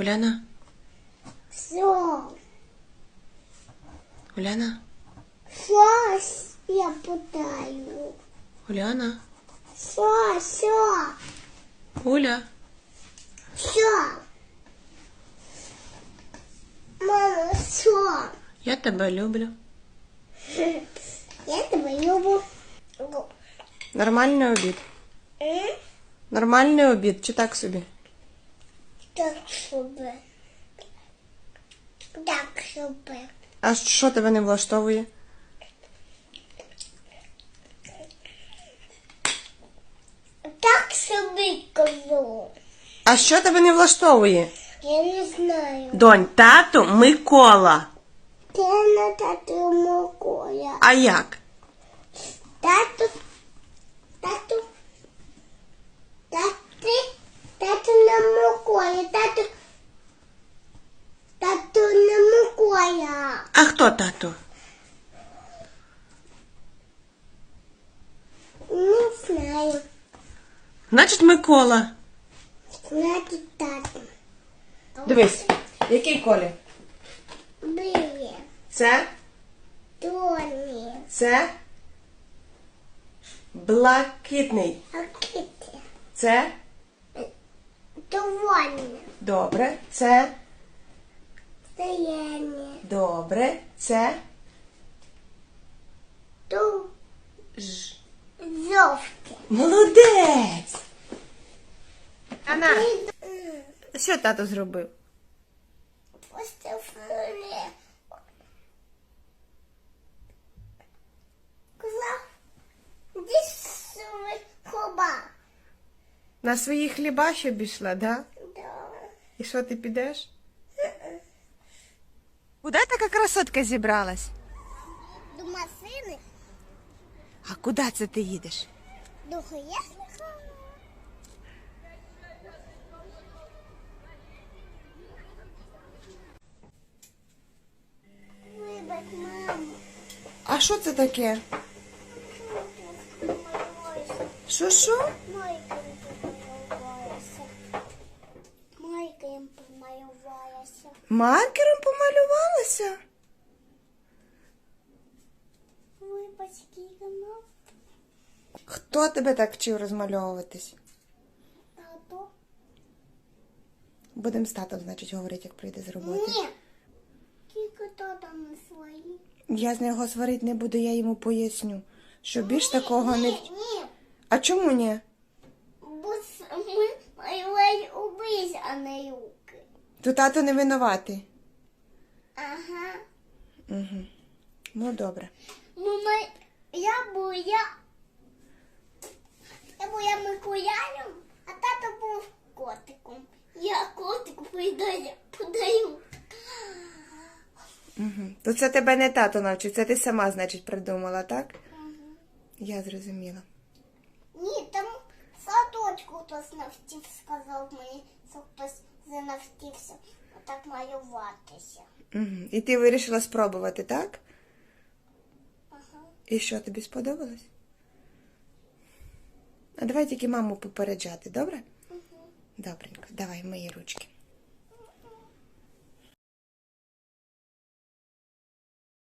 Уляна, Все. Уляна, Щось я питаю. Уляна, Що, що, Уля. що? Мама, що? Я тебе люблю. Я тебе люблю. Нормальний обід. М? Нормальний обід, чи так собі? Так собі. Так собі. А що тебе не влаштовує? Так собі кажу. А що тебе не влаштовує? Я не знаю. Донь, тато Микола. Ти на тату Миколя. А як? Тату, тату, тату, тату на Миколя, тату, тату на Миколя. А хто тато? Не знаю. Значить, Микола. Значить тату. Дивись, який колір? Біє, Це, Тоні, це блакитний. а кити, Це Тоні, добре. Це Стояні, добре. Це Ту, ж. Зовки. Молодець. Ана, що тато зробив? Поставили. Казав, десь хоба. На свої хліба ще пішла, да? Да. І що ти підеш? Красотка зібралась? До машини, А куди це ти їдеш? до грязних. Вибач, мамо. А що це таке? Що що? Майка їм помалювалася. Майка їм помалювалася. Маркером помалювалася? Вибач. Хто тебе так вчив розмальовуватись? Тато. Будемо з татом, значить, говорити, як прийде з роботи. Ні. Тільки тато не свої. Я з нього сварити не буду, я йому поясню, що більш такого не. Ні, ні. А чому ні? Бо с- ми малювали обріз, а не руки. То тато не винуватий. Ага. Угу. Ну добре. Мама, я була, я була Миколаєм, а тато був котиком. Я котику подаю. Угу. То це тебе не тато навчив, це ти сама, значить, придумала, так? Я зрозуміла. Ні, там садочку хтось навчив, сказав мені, що хтось занавчився отак малюватися. Угу. І ти вирішила спробувати, так? Ага. І що тобі сподобалось? А давай тільки маму попереджати, добре? Добренько, давай мої ручки.